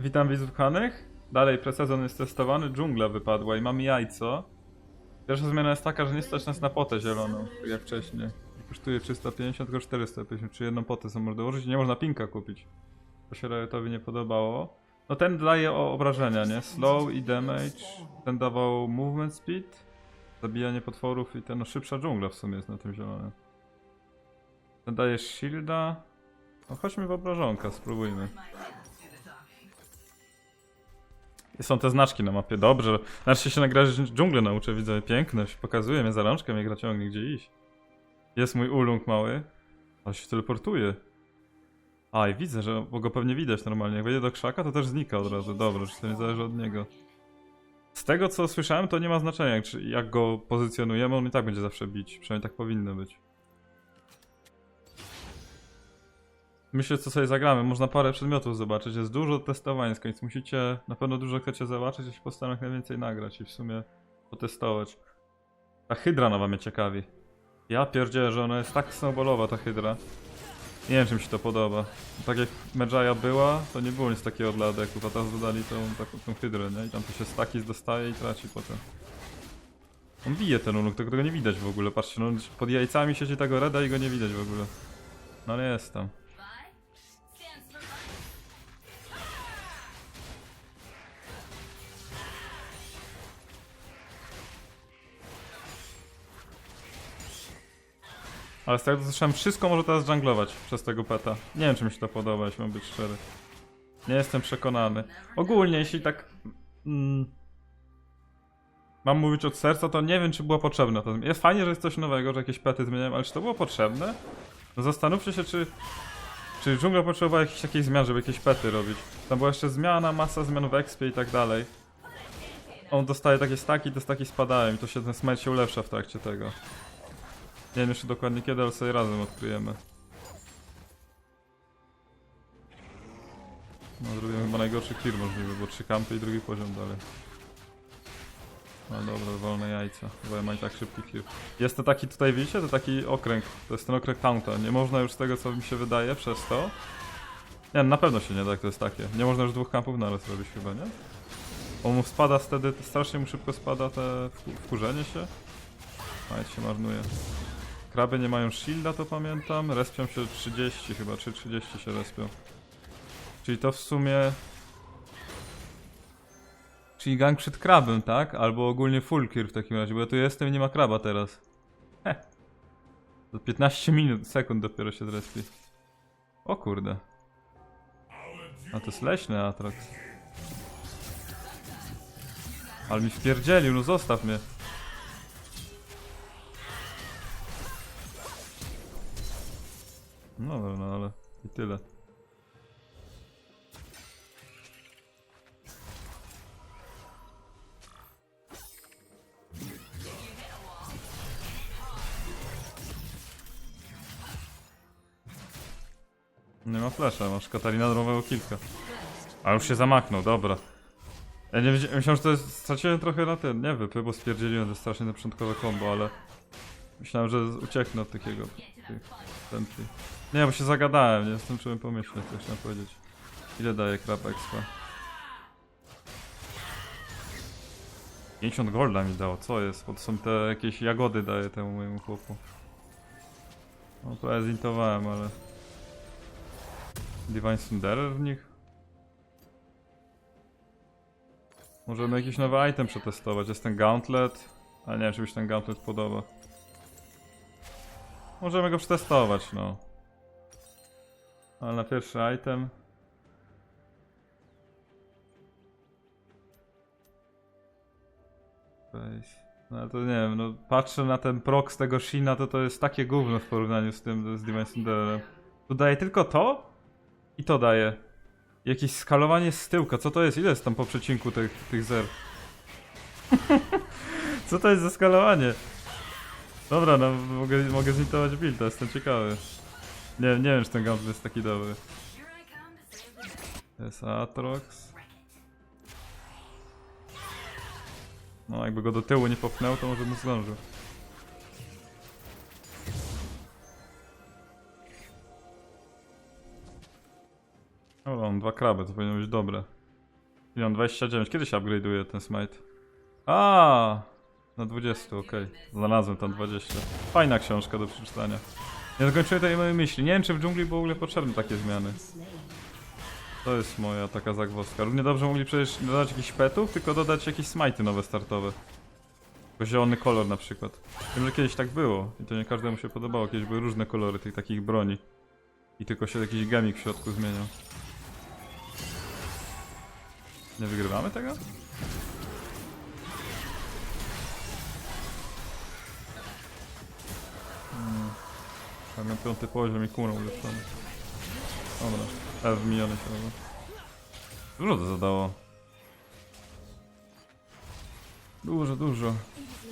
Witam widzów kochanych. Dalej presezon jest testowany, dżungla wypadła i mamy jajco. Pierwsza zmiana jest taka, że nie stać nas na potę zieloną, jak wcześniej. Kosztuje 350, tylko 450, czy jedną potę sobie można dołożyć nie można pinka kupić. To się Riotowi nie podobało. No ten daje o obrażenia, nie? Slow i damage. Ten dawał movement speed, zabijanie potworów i ten no szybsza dżungla w sumie jest na tym zielonym. Ten daje shielda. No chodźmy w obrażonka, spróbujmy. Są te znaczki na mapie, dobrze. Nareszcie się nagrać dżunglę nauczę, widzę piękne, się pokazuje mnie za rączkę, mnie gra ciągnie gdzie iść. Jest mój ulung mały, ale się teleportuje. A i widzę, że, bo go pewnie widać normalnie, jak wejdzie do krzaka to też znika od razu, dobra, czy to nie zależy od niego. Z tego co słyszałem to nie ma znaczenia, jak go pozycjonujemy, on i tak będzie zawsze bić, przynajmniej tak powinno być. Myślę, co sobie zagramy. Można parę przedmiotów zobaczyć. Jest dużo testowań, więc musicie, na pewno dużo chcecie zobaczyć, się postaram jak najwięcej nagrać i w sumie potestować. Ta hydra nowa mnie ciekawi. Ja pierdzielę, że ona jest tak snowballowa, ta hydra. Nie wiem, czy mi się to podoba. Tak jak Medjaya była, to nie było nic takiego dla adeków, a teraz dodali tą, taką, tą hydrę, nie? I tam to się staki dostaje i traci potem. On bije ten unuk, tego, tego nie widać w ogóle, patrzcie, no pod jajcami siedzi tego reda i go nie widać w ogóle. No ale jest tam. Ale z tego co słyszałem, wszystko może teraz junglować przez tego peta. Nie wiem, czy mi się to podoba, jeśli mam być szczery. Nie jestem przekonany. Ogólnie, jeśli tak... Mm, mam mówić od serca, to nie wiem, czy było potrzebne to. Jest fajnie, że jest coś nowego, że jakieś pety zmieniają, ale czy to było potrzebne? No zastanówcie się, czy... Czy dżungla potrzebowała jakichś takich zmian, żeby jakieś pety robić? Tam była jeszcze zmiana, masa zmian w expie i tak dalej. On dostaje takie staki, te staki spadają i to się ten smite się ulepsza w trakcie tego. Nie wiem jeszcze dokładnie kiedy, ale sobie razem odkryjemy. No zrobimy chyba najgorszy clear możliwy, bo trzy kampy i drugi poziom dalej. No dobra, wolne jajca, bo ja mam i tak szybki clear. Jest to taki tutaj, widzicie, to taki okręg, to jest ten okręg taunta. Nie można już z tego co mi się wydaje przez to. Nie, na pewno się nie da, jak to jest takie. Nie można już dwóch kampów naraz robić chyba, nie? On mu spada wtedy, strasznie mu szybko spada te wku- wkurzenie się. Majt się marnuje. Kraby nie mają shielda, to pamiętam. Respią się 30 chyba, czy 30 się respią. Czyli to w sumie... Czyli gang przed krabem, tak? Albo ogólnie full clear w takim razie, bo ja tu jestem i nie ma kraba teraz. Heh. Za 15 minut, sekund dopiero się zrespi. O kurde. A to jest leśny Atrox. Ale mi wpierdzielił, no zostaw mnie. No dobra, ale i tyle. Nie ma flesza, masz Katarina nowego kilka. A już się zamachnął, dobra. Ja nie wiedziałem, myślałem, że to jest, straciłem trochę na ten, nie wypy, bo stwierdziłem, że strasznie na początkowe combo, ale myślałem, że ucieknę od takiego tych. Nie, bo się zagadałem, nie zdążyłem pomyśleć, co chciałem powiedzieć. Ile daje krab expa? 50 golda mi dało, co jest? Bo to są te jakieś jagody daje temu mojemu chłopu. No prawie zintowałem, ale... Divine Cinderer w nich? Możemy jakiś nowy item przetestować. Jest ten Gauntlet. Ale nie wiem, czy mi się ten Gauntlet podoba. Możemy go przetestować, no. Ale na pierwszy item. No to nie wiem, no patrzę na ten proc tego Shina, to to jest takie gówno w porównaniu z tym, z Cindererem. Tu daje tylko to i to daje. Jakieś skalowanie z tyłka, co to jest? Ile jest tam po przecinku tych, tych zer? co to jest za skalowanie? Dobra, no mogę, mogę zintować build, jestem ciekawy. Nie, nie wiem, czy ten gauntlet jest taki dobry. I to. Jest Atrox. No, jakby go do tyłu nie popchnął, to może bym zdążył. O, mam dwa kraby, to powinno być dobre. Milion 29. Kiedy się upgrade'uje ten smite? A, Na 20, okej. Znalazłem tam 20. Fajna książka do przeczytania. Nie dokończyłem tej mojej myśli. Nie wiem, czy w dżungli były w ogóle potrzebne takie zmiany. To jest moja taka zagwozdka. Równie dobrze mogli przecież dodać jakichś petów, tylko dodać jakieś smajty nowe startowe. Tylko zielony kolor na przykład. Wiem, że kiedyś tak było i to nie każdemu się podobało. Kiedyś były różne kolory tych takich broni. I tylko się jakiś gemik w środku zmieniał. Nie wygrywamy tego? Mam piąty poziom i kurą ulepszony. Dobra, F miniony się robi. Dużo to zadało. Dużo, dużo.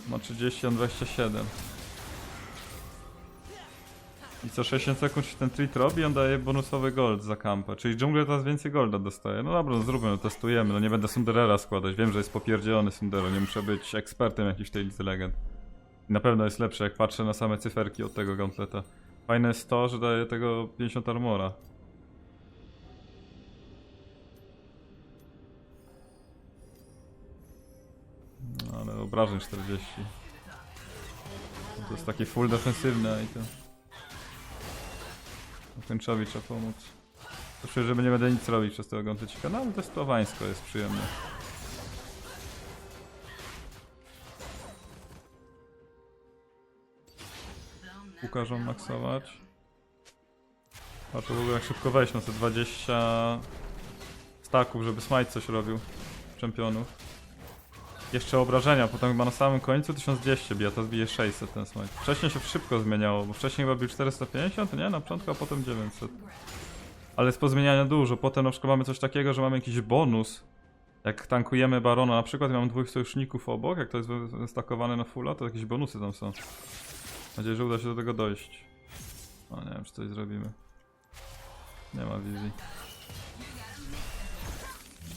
Ma 30, on 27. I co 60 sekund się ten treat robi, on daje bonusowy gold za kampę. Czyli dżungler teraz więcej golda dostaje. No dobra, no zróbmy, no testujemy. No nie będę Sunderera składać. Wiem, że jest popierdzielony Sundero. Nie muszę być ekspertem jakiś tej lidze legend. Na pewno jest lepsze, jak patrzę na same cyferki od tego gauntleta. Fajne jest to, że daje tego 50 armora. No, ale obrażeń 40. To jest takie full defensywne i to... Kończowi trzeba pomóc. Proszę, że nie będę nic robić przez tego gauntlecika. No ale testowańsko jest przyjemne. Łukażą maksować. A to w ogóle jak szybko wejść na te 20 staków, żeby smite coś robił. Czempionów. Jeszcze obrażenia, potem chyba na samym końcu 1200 bije, to zbije 600 ten smite. Wcześniej się szybko zmieniało, bo wcześniej chyba był 450, nie? Na początku, a potem 900. Ale jest pozmieniania dużo. Potem na przykład mamy coś takiego, że mamy jakiś bonus. Jak tankujemy barona na przykład i mamy dwóch sojuszników obok, jak to jest stakowane na fulla, to jakieś bonusy tam są. Nadzieję, że uda się do tego dojść. O, nie wiem, czy coś zrobimy. Nie ma wizji.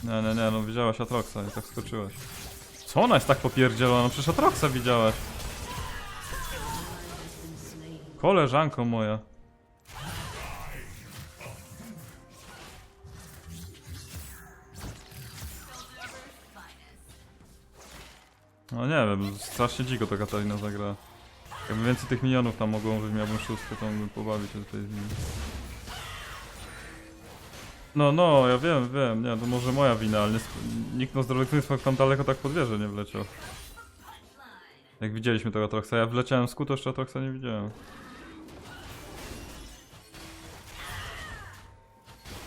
Nie, nie, nie, no widziałaś Atroxa i tak skoczyłaś. Co ona jest tak popierdzielona? No przecież Atroxa widziałaś. Koleżanko moja. No nie wiem, strasznie dziko to Katarina zagra. Jakby więcej tych minionów tam mogło być, miałbym szóstkę, to mógłbym pobawić się tutaj z nimi. No, no, ja wiem, wiem, nie, to może moja wina, ale nikt no zdrowych tam daleko tak pod wieżę nie wleciał. Jak widzieliśmy tego Troxa, ja wleciałem z kutu, jeszcze Atroxa nie widziałem.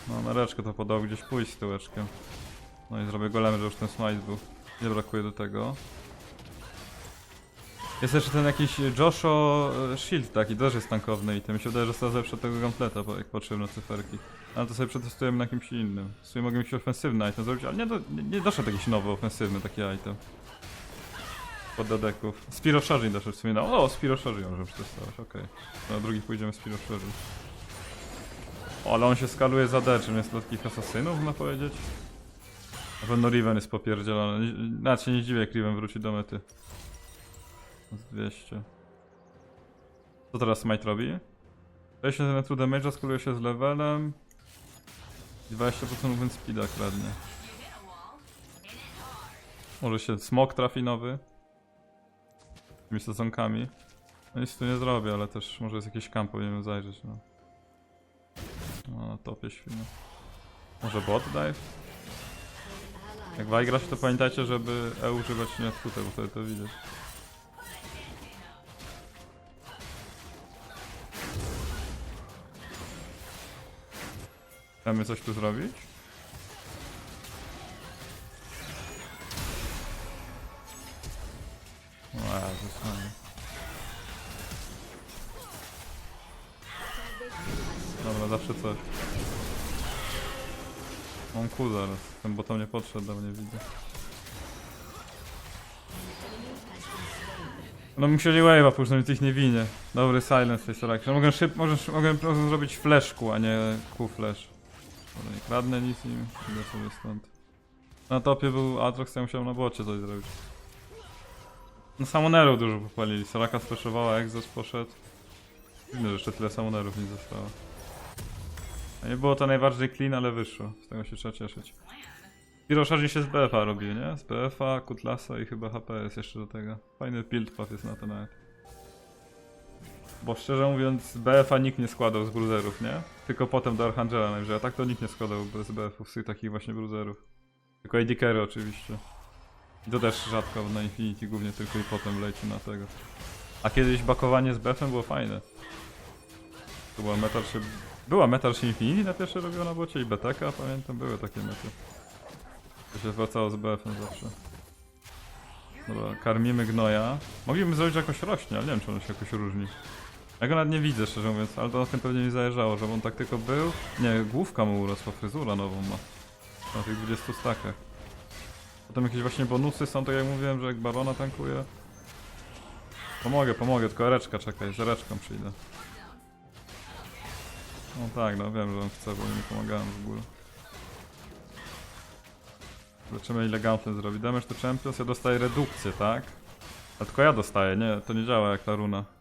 No, na reczkę to podał gdzieś pójść z tyłeczkiem. No i zrobię golemy, że już ten smite był. Nie brakuje do tego. Jest jeszcze ten jakiś Josho e, Shield taki, też jest tankowny i to mi się wydaje, że lepszy od tego gampleta, bo jak patrzyłem na cyferki. Ale to sobie przetestujemy na kimś innym. W sumie mogę jakiś ofensywny item zrobić, ale nie, do, nie, nie doszedł jakiś nowy ofensywny taki item. Pod dodeków. Spiro Shari doszedł w sumie na... O, Spiro Shari możemy przetestować, okej. Na drugi pójdziemy Spiro Shari. O, ale on się skaluje za D, czym jest dla takich asasynów, można powiedzieć? Na pewno Riven jest popierdzielony. Nawet się nie dziwię, jak Riven wróci do mety. Z 200. Co teraz Smite robi? 20 na true damage'a skaluje się z levelem. I 20% movement speeda kradnie. Może się smok trafi nowy. Tymi sezonkami. No nic tu nie zrobię, ale też może jest jakiś camp, powinienem zajrzeć, no. No, na topie świnia. Może bot dive? Jak w grać, to pamiętajcie, żeby E używać nie tutaj, bo wtedy to widać. Chcemy coś tu zrobić? O Jezus Maria. Dobra, zawsze coś. Mam kul zaraz. Ten bottom nie podszedł, do mnie widzę. No musieli wave'a pójść, no ich nie winie. Dobry silence tej selection. Mogę szyb, mogę, mogę, mogę zrobić flashku, a nie Q-flash. Dobra, nie kradnę nic im, idę sobie stąd. Na topie był Atrox, ja musiałem na bocie coś zrobić. No samonerów dużo popalili, Soraka sflashowała, Exos poszedł. Dziwne, że jeszcze tyle samonerów nie zostało. A nie było to najbardziej clean, ale wyszło. Z tego się trzeba cieszyć. Piroszarzi się z BF-a robi, nie? Z BF-a, Kutlasa i chyba HP jest jeszcze do tego. Fajny build path jest na to nawet. Bo szczerze mówiąc, BF-a nikt nie składał z bruiserów, nie? Tylko potem do Archangela najwyżej, a tak to nikt nie składał bez BF-ów, z takich właśnie bruiserów. Tylko AD Carry oczywiście. I to też rzadko na Infinity, głównie tylko i potem leci na tego. A kiedyś bakowanie z BF-em było fajne. To była meta, czy... Była meta, czy Infinity na pierwsze robiona bocie i BTK, pamiętam, były takie mety. To się wracało z BF-em zawsze. Dobra, karmimy gnoja. Moglibyśmy zrobić jakoś rośnie, ale nie wiem czy on się jakoś różni. Ja go nawet nie widzę szczerze mówiąc, ale to na tym pewnie mi zależało, żeby on tak tylko był. Nie, główka mu urosła, fryzura nową ma. Na tych 20 stakach. Potem jakieś właśnie bonusy są, tak jak mówiłem, że jak barona tankuje. Pomogę, pomogę, tylko Ereczka czekaj, z Ereczką przyjdę. No tak, no wiem, że on chce, bo nie pomagałem w ogóle. Zobaczymy ile Gauntlet zrobi. Damage to Champions, ja dostaję redukcję, tak? A tylko ja dostaję, nie, to nie działa jak ta runa.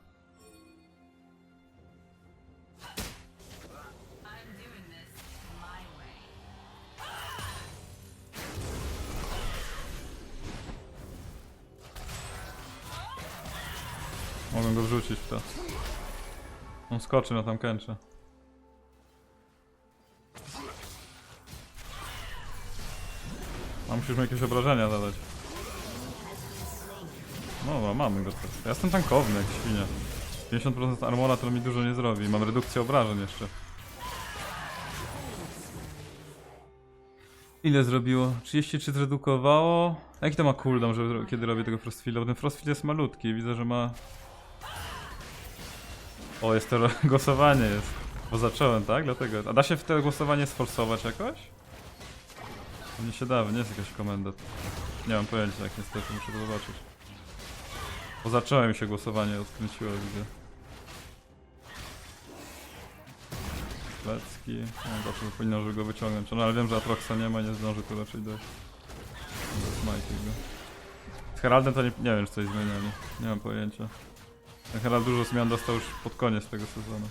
Mogę go wrzucić w to. On skoczy na tam kęcze. A musisz mu jakieś obrażenia zadać. No, no mamy go. Ja jestem tankowny jak świnia. 50% armora to mi dużo nie zrobi. Mam redukcję obrażeń jeszcze. Ile zrobiło? 33 zredukowało. Jaki to ma cooldown, żeby, kiedy robię tego frostfilla? Bo ten frostfill jest malutki. Widzę, że ma... O, jest to głosowanie jest. Bo zacząłem, tak? Dlatego. A da się w to głosowanie sforsować jakoś? Nie się da, nie jest jakaś komenda. Nie mam pojęcia, jak niestety, muszę to zobaczyć. Bo zacząłem się głosowanie odkręciło, widzę. Lecki. No dobrze, powinno, żeby go wyciągnąć. No ale wiem, że Atroxa nie ma, nie zdąży tu raczej dojść. Smajty go. Z Heraldem to nie, nie wiem, czy coś zmieniali. Nie mam pojęcia. Ten Herald dużo zmian dostał już pod koniec tego sezonu.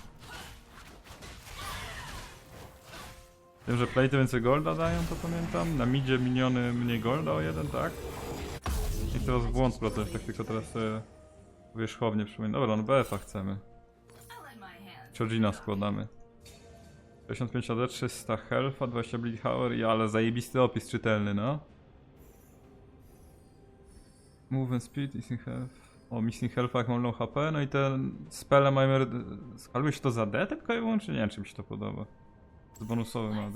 Wiem, że plate więcej golda dają, to pamiętam. Na midzie miniony mniej golda o jeden, tak? I teraz błąd wracać, tak tylko teraz sobie wierzchownie przypominam. Dobra, no BF-a chcemy. Chojina składamy. 65 AD, 300 health'a, 20 bleed power i ale zajebisty opis czytelny, no. Movement speed, missing health. O, missing health jak mam low HP, no i ten spele mają... Skaluje się to za D tylko i wyłącznie? Nie wiem, czy mi się to podoba. Z bonusowym AD.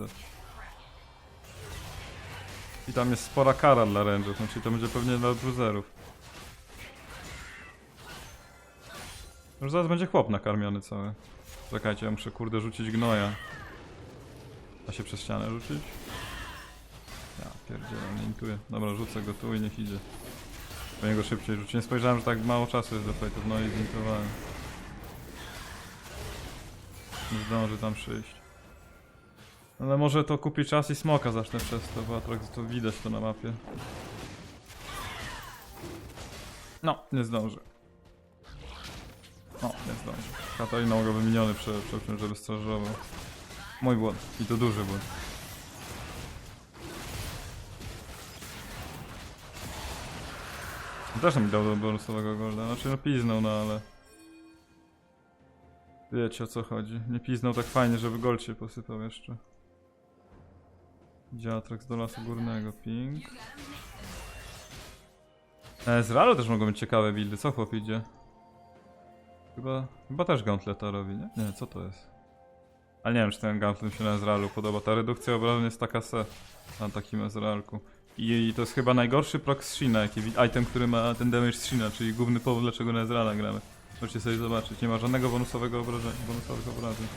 I tam jest spora kara dla range'ów, no czyli to będzie pewnie dla bruiserów. Już zaraz będzie chłop nakarmiony cały. Czekajcie, ja muszę kurde rzucić gnoja. Da się przez ścianę rzucić? Ja pierdzielę, nie intuję. Dobra, rzucę go tu i niech idzie. Powinien go szybciej rzucić. Nie spojrzałem, że tak mało czasu jest do fightów, no i zintowałem. Nie zdąży tam przyjść. Ale może to kupi czas i smoka zacznę przez to, bo Atrox to widać to na mapie. No, nie zdąży. O, nie zdąży. Katarina mogła wymieniony prze, prze, żeby strażował. Mój błąd. I to duży błąd. Też mi dał do bonusowego golda. Znaczy no piznął, no ale... Wiecie o co chodzi. Nie piznął tak fajnie, żeby gold się posypał jeszcze. Dziatrax do lasu górnego. Ping. E, z Ralu też mogą być ciekawe buildy. Co chłop idzie? Chyba, chyba też Gauntleta robi, nie? Nie, co to jest? Ale nie wiem, czy ten Gauntlet się na Ezrealu podoba. Ta redukcja obrażeń jest taka se na takim Ezrealku. I, to jest chyba najgorszy proc Shina, jaki item, który ma ten damage Shina, czyli główny powód, dlaczego na Ezreala gramy. Możecie sobie zobaczyć, nie ma żadnego bonusowego obrażenia, bonusowych obrażeń.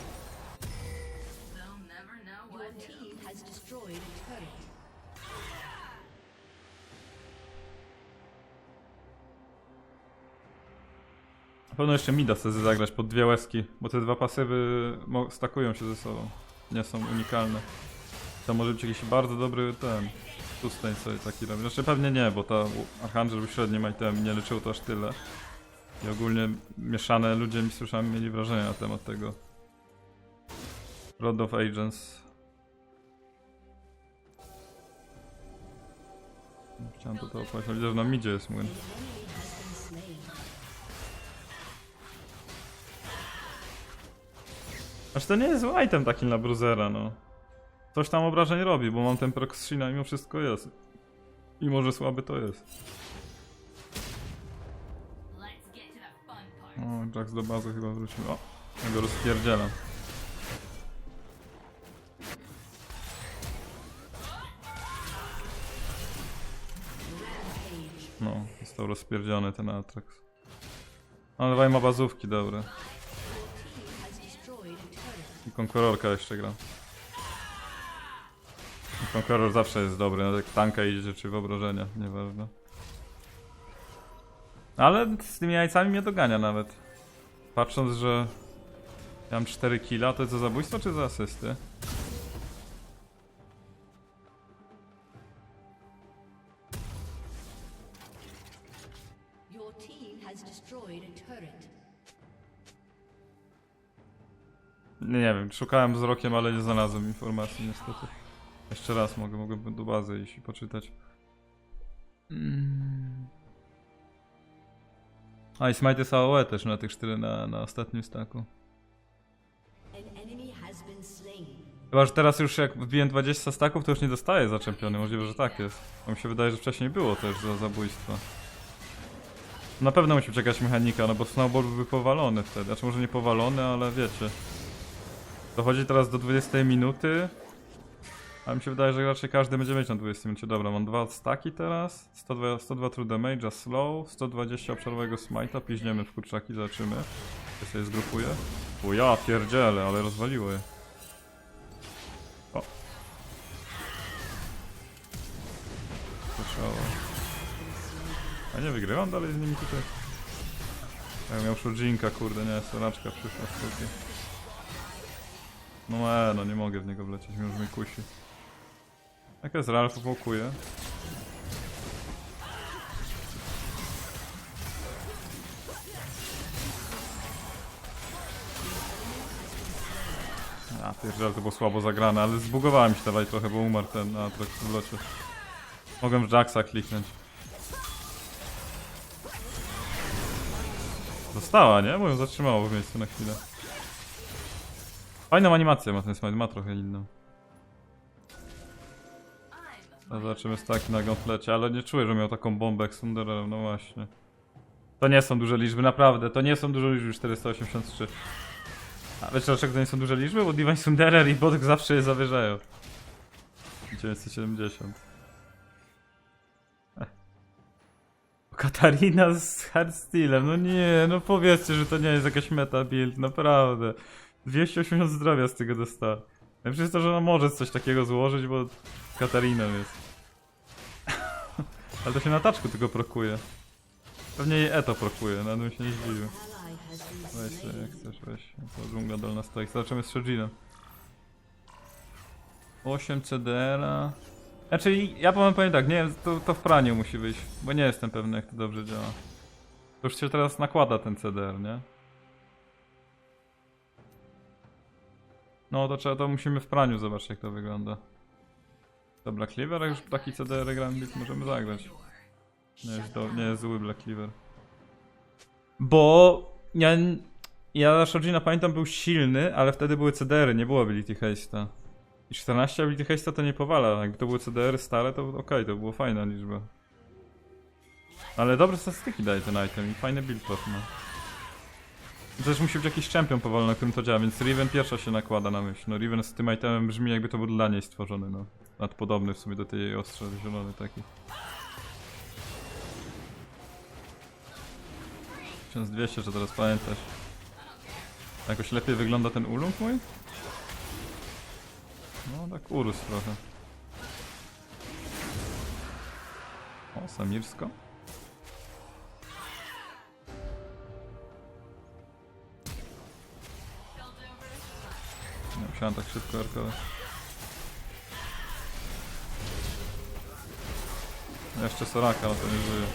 Na pewno jeszcze Mida chce zagrać pod dwie łezki, bo te dwa pasywy stakują się ze sobą. Nie są unikalne. To może być jakiś bardzo dobry ten sustain sobie taki robi. Znaczy pewnie nie, bo ta Archangel średnim item nie leczył to aż tyle. I ogólnie mieszane ludzie mi słyszałem mieli wrażenia na temat tego. Rod of Agents. Chciałem to to opowiedzieć, widzę, że na midzie jest młyn. Aż to nie jest item taki na bruzera, no. Coś tam obrażeń robi, bo mam ten proxina i mimo wszystko jest. I może słaby to jest. O, Jax do bazy chyba wrócił. O, ja go rozpierdzielam. No, został rozpierdziony ten Atrax. Ale dawaj ma bazówki, dobre. I Konkurorka jeszcze gra. Konkuror zawsze jest dobry, jak tanka idzie czy w obrażenia, nieważne. Ale z tymi jajcami mnie dogania nawet. Patrząc, że ja mam 4 killa, to jest za zabójstwo czy za asysty? Nie, nie wiem, szukałem wzrokiem, ale nie znalazłem informacji niestety. Jeszcze raz mogę, mogę do bazy iść i poczytać. Mm. A i Smite jest AOE też na tych 4 na, na ostatnim staku. Chyba, że teraz już jak wbiłem 20 staków, to już nie dostaję za czempiony. Możliwe, że tak jest. Bo mi się wydaje, że wcześniej było też za zabójstwo. Na pewno musi czekać mechanika, no bo Snowball byłby powalony wtedy. Znaczy może nie powalony, ale wiecie. Dochodzi teraz do 20 minuty. A mi się wydaje, że raczej każdy będzie mieć na 20 minucie. Dobra, mam dwa staki teraz. 102, 102 true damage'a, slow. 120 obszarowego smite'a. Piźniemy w kurczaki, zobaczymy. Ja sobie zgrupuję. O ja pierdzielę, ale rozwaliło je. O. Słyszało. A nie wygrywam dalej z nimi tutaj. Ja miał Shujinka, kurde, nie, soraczka przyszła z. No e, no nie mogę w niego wlecieć, mimo że mnie kusi. Jak jest Ralph wokuje. A pierdziele, to było słabo zagrane, ale zbugowała mi się dawaj trochę, bo umarł ten Atrox w locie. Mogłem w Jacksa kliknąć. Dostała, nie? Bo ją zatrzymało w miejscu na chwilę. Fajną animację ma ten smite, ma trochę inną. A zobaczymy staki na gauntletie, ale nie czuję, że miał taką bombę jak Sunderer, no właśnie. To nie są duże liczby, naprawdę, to nie są duże liczby 483. A wiecie dlaczego to nie są duże liczby? Bo Divine Sunderer i Bodek zawsze je zawyżają. 970. Ech. Katarina z Hardsteelem, no nie, no powiedzcie, że to nie jest jakaś meta build, naprawdę. 280 zdrowia z tego dostała. Najlepsze jest to, że ona może coś takiego złożyć, bo Katariną jest. Ale to się na taczku tylko prokuje. Pewnie jej Eto prokuje, no bym się nie zdziwił. Weź sobie jak chcesz, weź. To dżungla dolna stoi. Zobaczymy z Shojinem. 8 CDR-a. Znaczy, ja powiem, powiem tak, nie wiem, to, to w praniu musi wyjść, bo nie jestem pewny jak to dobrze działa. To już się teraz nakłada ten CDR, nie? No to trzeba, to musimy w praniu zobaczyć jak to wygląda. Dobra, Cleaver, już taki CDR Grand Beat możemy zagrać. Nie jest, do, nie jest zły Black Cleaver. Bo ja, ja Shojina pamiętam był silny, ale wtedy były CDR-y, nie było Ability Haste'a. I 14 Ability Haste'a to nie powala, jakby to były CDR-y stare to okej, to było fajna liczba. Ale dobre statystyki daje ten item i fajny build ma. I Też musi być jakiś champion powolny, na którym to działa, więc Riven pierwsza się nakłada na myśl. No Riven z tym itemem brzmi jakby to był dla niej stworzony, no. Nad podobny w sumie do tej ostrza zielony taki. 1200, że teraz pamiętasz. Jakoś lepiej wygląda ten ulung mój? No tak urósł trochę. O, Samirsko. Nie musiałem tak szybko arkować. Jeszcze Soraka, ale to nie żyje.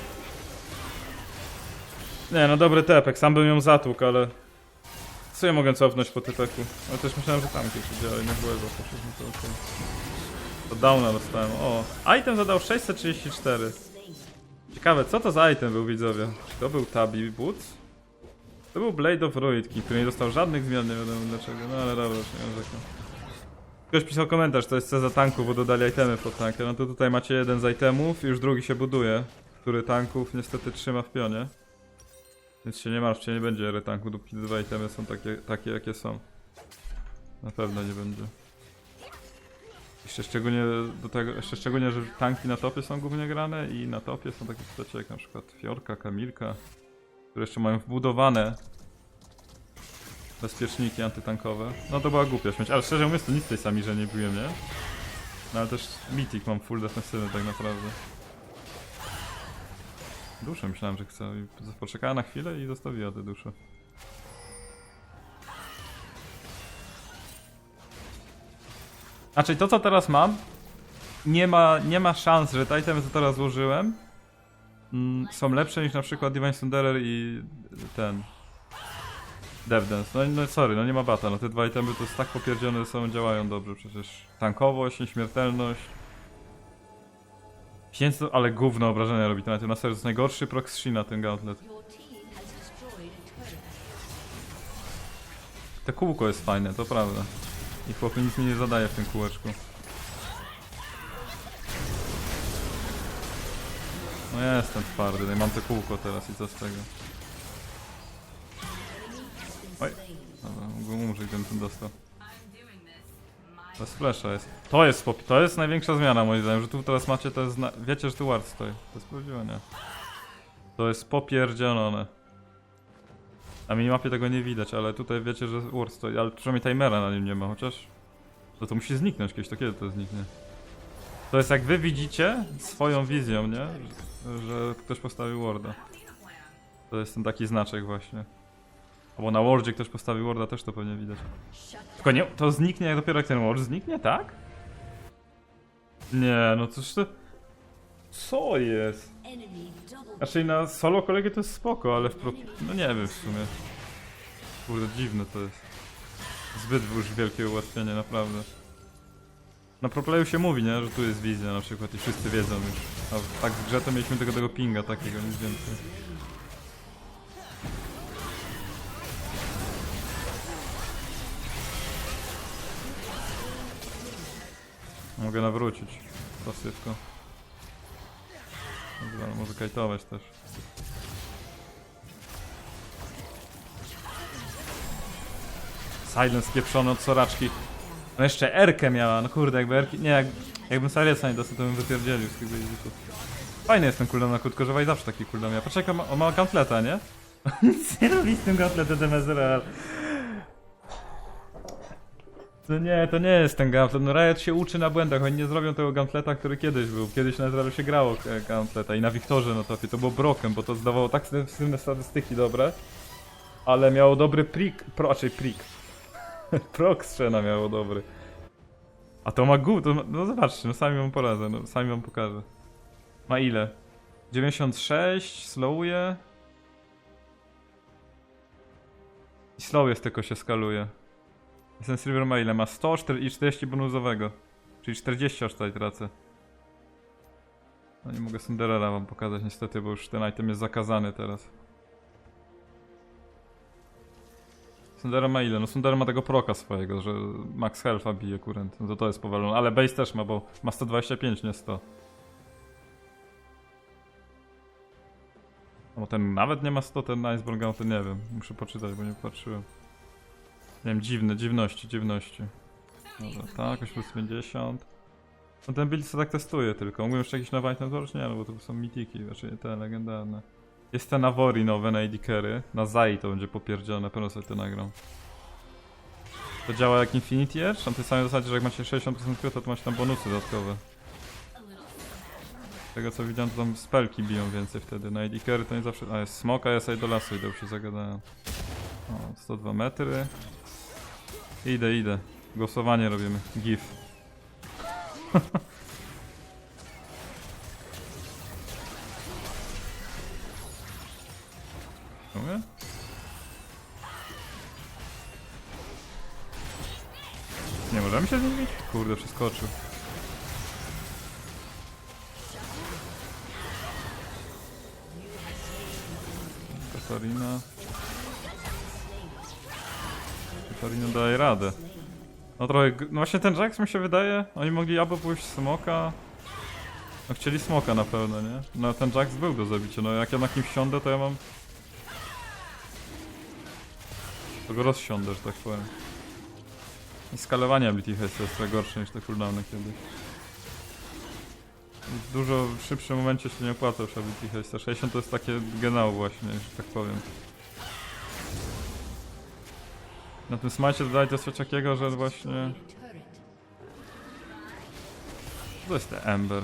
Nie, no dobry tepek, sam bym ją zatłukł, ale... Co ja mogę cofnąć po typeku? Ale też myślałem, że tam się dzieje, ale nie było go, poszedł to okej. To downa dostałem, o. Item zadał 634. Slain Ciekawe, co to za item był, widzowie? Czy to był Tabi Boots? To był Blade of Ruidki, który nie dostał żadnych zmian, nie wiadomo dlaczego, no ale dobra, już nie narzekam. Ktoś pisał komentarz, to jest C za tanku, bo dodali itemy pod tankę. No to tutaj macie jeden z itemów i już drugi się buduje, który tanków niestety trzyma w pionie. Więc się nie martwcie, nie będzie retanku, dopóki dwa itemy są takie, takie jakie są. Na pewno nie będzie. Jeszcze szczególnie do tego, jeszcze szczególnie, że tanki na topie są głównie grane i na topie są takie postacie jak na przykład Fiorka, Kamilka, które jeszcze mają wbudowane bezpieczniki antytankowe. No to była głupia śmieć, ale szczerze mówiąc to nic tej sami, że nie biłem, nie? No ale też Mythic mam full defensywny tak naprawdę. Duszę myślałem, że chce poczekała na chwilę i zostawiła te dusze. Znaczy to co teraz mam nie ma, nie ma szans, że te itemy co teraz złożyłem mm, są lepsze niż na przykład Divine Sunderer i ten Devdance. No, no sorry, no nie ma bata, no te dwa itemy to jest tak popierdzione, że są, działają dobrze przecież. Tankowość, nieśmiertelność. 500, ale gówno obrażenia robi ten item, na serio, to jest najgorszy proc na ten gauntlet. Te kółko jest fajne, to prawda. I chłopy nic mi nie zadaje w tym kółeczku. No ja jestem twardy, no i mam te kółko teraz i co z tego? Oj, mógłbym umrzeć, gdybym ten dostał. Bez flesza jest. To jest to jest największa zmiana moim zdaniem, że tu teraz macie to jest wiecie, że tu ward stoi. To jest prawdziwe, To jest popierdzielone. Na minimapie tego nie widać, ale tutaj wiecie, że ward stoi, ale przynajmniej timera na nim nie ma, chociaż... No to musi zniknąć kiedyś, to kiedy to zniknie? To jest jak wy widzicie swoją wizją, nie? Że, że ktoś postawił warda. To jest ten taki znaczek właśnie. Albo na wardzie ktoś postawił warda, też to pewnie widać. Tylko nie, to zniknie jak dopiero jak ten watch zniknie, tak? Nie, no cóż to... Co jest? double Znaczy na solo kolegę to jest spoko, ale w pro... No nie wiem w sumie. Kurde, dziwne to jest. Zbyt już wielkie ułatwienie, naprawdę. Na proplayu się mówi, nie? Że tu jest wizja na przykład i wszyscy wiedzą już. A tak w grze to mieliśmy tego pinga takiego, nic więcej. Mogę nawrócić pasywko. Dobra, może kajtować też. Silence pieprzony od soraczki. No jeszcze Erkę miała, no kurde, jakby Erki... Nie, jak, jakbym Silensa nie dostał, to bym wypierdzielił z tych bejzusów. Fajny jest ten cooldown na krótko, że Waj zawsze taki cooldown miał. On ma, on ma gauntleta, nie? Nie robi z tym gauntletem. To nie, to nie jest ten gauntlet. No Riot się uczy na błędach. Oni nie zrobią tego gauntleta, który kiedyś był. Kiedyś na Ezrealu się grało e, gauntleta i na Wiktorze na topie. To było broken, bo to zdawało tak sensywne statystyki dobre. Ale miało dobry prik, pro, raczej prik. Proc strzena miało dobry. A to ma gó, to ma, no zobaczcie, no sami wam poradzę, no sami wam pokażę. Ma ile? 96, slowuje. I slow jest tylko się skaluje. Ten Silver ma ile? Ma 100 4 i 40 bonusowego. Czyli 40 aż tutaj tracę. No nie mogę Cinderella wam pokazać niestety, bo już ten item jest zakazany teraz. Sundera ma ile? No Sundera ma tego proka swojego, że max health'a bije kurent. No to to jest powalone. Ale base też ma, bo ma 125, nie 100. No ten nawet nie ma 100, ten Iceborne Gun, to nie wiem. Muszę poczytać, bo nie patrzyłem. Nie wiem, dziwne, dziwności, dziwności. Dobra, tak, jakoś plus 50. No ten build tak testuje tylko. Mógłbym jeszcze jakiś nowy item złożyć? Nie, no bo to są mitiki, raczej te legendarne. Jest te Nawori nowe na AD. Na Zai to będzie popierdzione, pewno sobie to nagram. To działa jak Infinity Edge? Na tej samej zasadzie, że jak macie 60% kryta, to macie tam bonusy dodatkowe. Z tego co widziałem, to tam spelki biją więcej wtedy. Na AD to nie zawsze... A, jest smoka, ja sobie do lasu idę, już się zagadałem. O, 102 metry. Idę, idę. Głosowanie robimy. GIF. Nie możemy się zmienić? Kurde, przeskoczył. Katarina. Katarina daje radę. No trochę, no właśnie ten Jax mi się wydaje, oni mogli albo pójść smoka. No chcieli smoka na pewno, nie? No ten Jax był do zabicia, no jak ja na kimś siądę, to ja mam... To go rozsiądę, że tak powiem. I skalowanie ability jest trochę gorsze niż te cooldowny kiedyś. W dużo szybszym momencie się nie opłaca już ability haste. 60 to jest takie genau właśnie, że tak powiem. Na tym smajcie dodaje to coś takiego, że właśnie... Turret. To jest te Ember.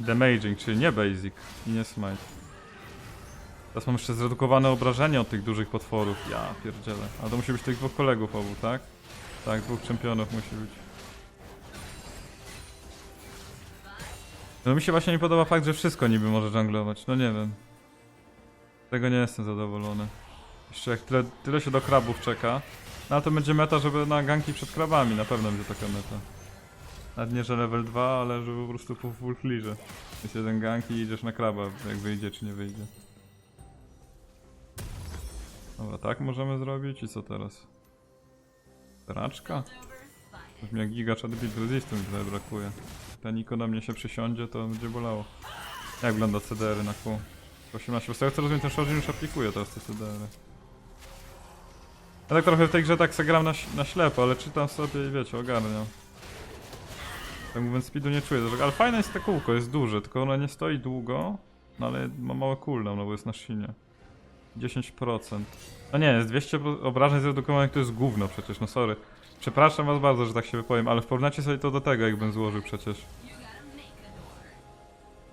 Damaging, czyli nie basic i nie smite. Teraz mam jeszcze zredukowane obrażenie od tych dużych potworów. Ja pierdzielę. Ale to musi być tych dwóch kolegów obu, tak? Tak, dwóch czempionów musi być. No mi się właśnie nie podoba fakt, że wszystko niby może junglować. No nie wiem. Tego nie jestem zadowolony. Jeszcze jak tyle, tyle się do krabów czeka. No ale to będzie meta, żeby na ganki przed krabami, na pewno będzie taka meta. Nawet nie, że level 2, ale żeby po prostu po full. Jest jeden gank i idziesz na kraba, jak wyjdzie czy nie wyjdzie. Dobra, tak możemy zrobić i co teraz? Teraczka? Brzmi jak giga chat beat resistance tutaj brakuje. Ten Niko na mnie się przysiądzie, to będzie bolało. Jak wygląda CDR na kół? 18, bo co rozumiem ten Shojin już aplikuje teraz te CDR. Ja tak trochę w tej grze tak se gram na, na ślepo, ale czytam sobie i wiecie, ogarniam. Tak mówiąc, speedu nie czuję, ale fajne jest to kółko, jest duże, tylko ono nie stoi długo, no ale ma małe cooldown, no bo jest na silnie. 10%. No nie, jest 200 pro- obrażeń zredukowanych, to jest gówno przecież, no sorry. Przepraszam was bardzo, że tak się wypowiem, ale porównajcie sobie to do tego, jakbym złożył przecież.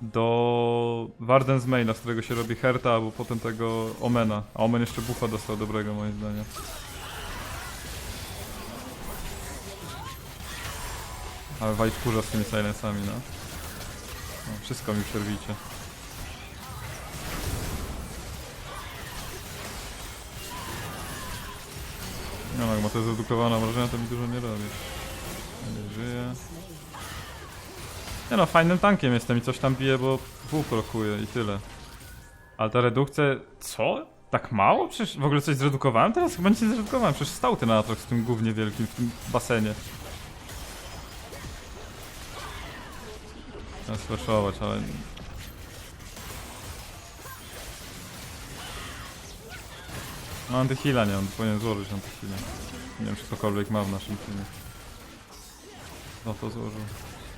Do Warden's Maina, z którego się robi Herta, albo potem tego Omena. A Omen jeszcze buffa dostał dobrego, moim zdaniem. Ale White kurza z tymi silencami, no. no wszystko mi przerwicie. No jak ma to zredukowane obrażenia, to mi dużo nie robi. Nie żyje. Nie no, fajnym tankiem jestem i coś tam bije, bo pół blokuje i tyle. Ale ta redukcja... Co? Tak mało? Przecież w ogóle coś zredukowałem? Teraz chyba nic nie zredukowałem. Przecież stał ten atrox w tym gównie wielkim, w tym basenie. Chciałem sflashować, ale... No antyheala nie, on powinien złożyć antyheala. Nie wiem czy ktokolwiek ma w naszym teamie. No to złożył.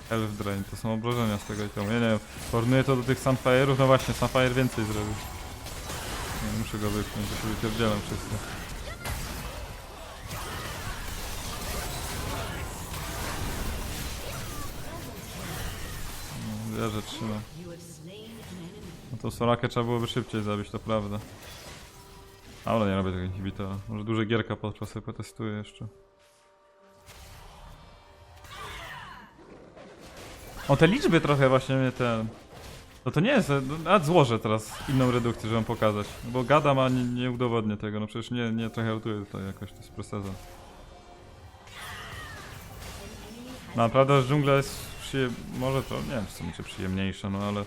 Elf Drain, to są obrażenia z tego itemu. Ja nie wiem, porównuję to do tych Sunfire'ów, no właśnie, Sunfire więcej zrobił. Nie, muszę go wypchnąć, bo się wypierdzielam wszyscy. No, wierzę, trzyma. You have slain an enemy. No to Sorakę trzeba byłoby szybciej zabić, to prawda. Ale nie robię tego inhibitora. Może duże gierka podczas sobie potestuję jeszcze. O, te liczby trochę właśnie ten... No to nie jest... no, Nawet złożę teraz inną redukcję, żeby wam pokazać. Bo gadam, a nie, nie udowodnię tego. No przecież nie, nie trochę ratuję to jakoś, to jest presezon. Naprawdę dżungla jest przyjem... Może to, nie wiem w sumie czy przyjemniejsza, no ale...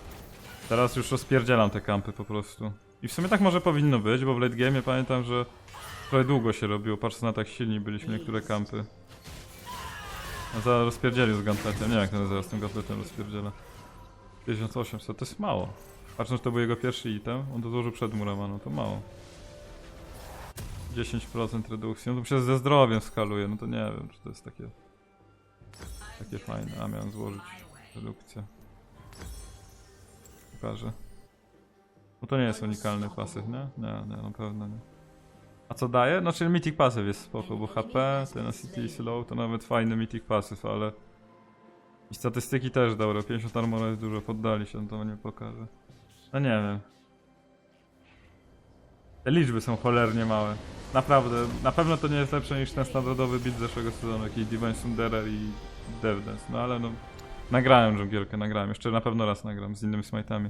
Teraz już rozpierdzielam te kampy po prostu. I w sumie tak może powinno być, bo w late game pamiętam, że trochę długo się robiło, patrząc na tak silni byliśmy niektóre kampy. Za rozpierdzielił z gauntletem, nie wiem jak nazywa z tym gauntletem rozpierdziela. 5800, to jest mało. Patrząc, że to był jego pierwszy item, on to złożył przed Muramaną, to mało. 10% redukcji, no to przecież ze zdrowiem skaluje, no to nie wiem, czy to jest takie... Takie fajne, a miałem złożyć redukcję. Pokażę. Bo to nie jest unikalny pasyw, nie? Nie, nie, na pewno nie. A co daje? Czyli Mythic Pasyw jest spoko, bo HP, Tenacity i Slow to nawet fajny Mythic Pasyw, ale... I statystyki też dobre, 50 armora jest dużo, poddali się, no to nie pokażę. No nie wiem. Te liczby są cholernie małe. Naprawdę, na pewno to nie jest lepsze niż ten standardowy z zeszłego sezonu, jakiś Divine Sunderer i Devdance, no ale no... Nagrałem dżungielkę, nagrałem, jeszcze na pewno raz nagram z innymi smite'ami.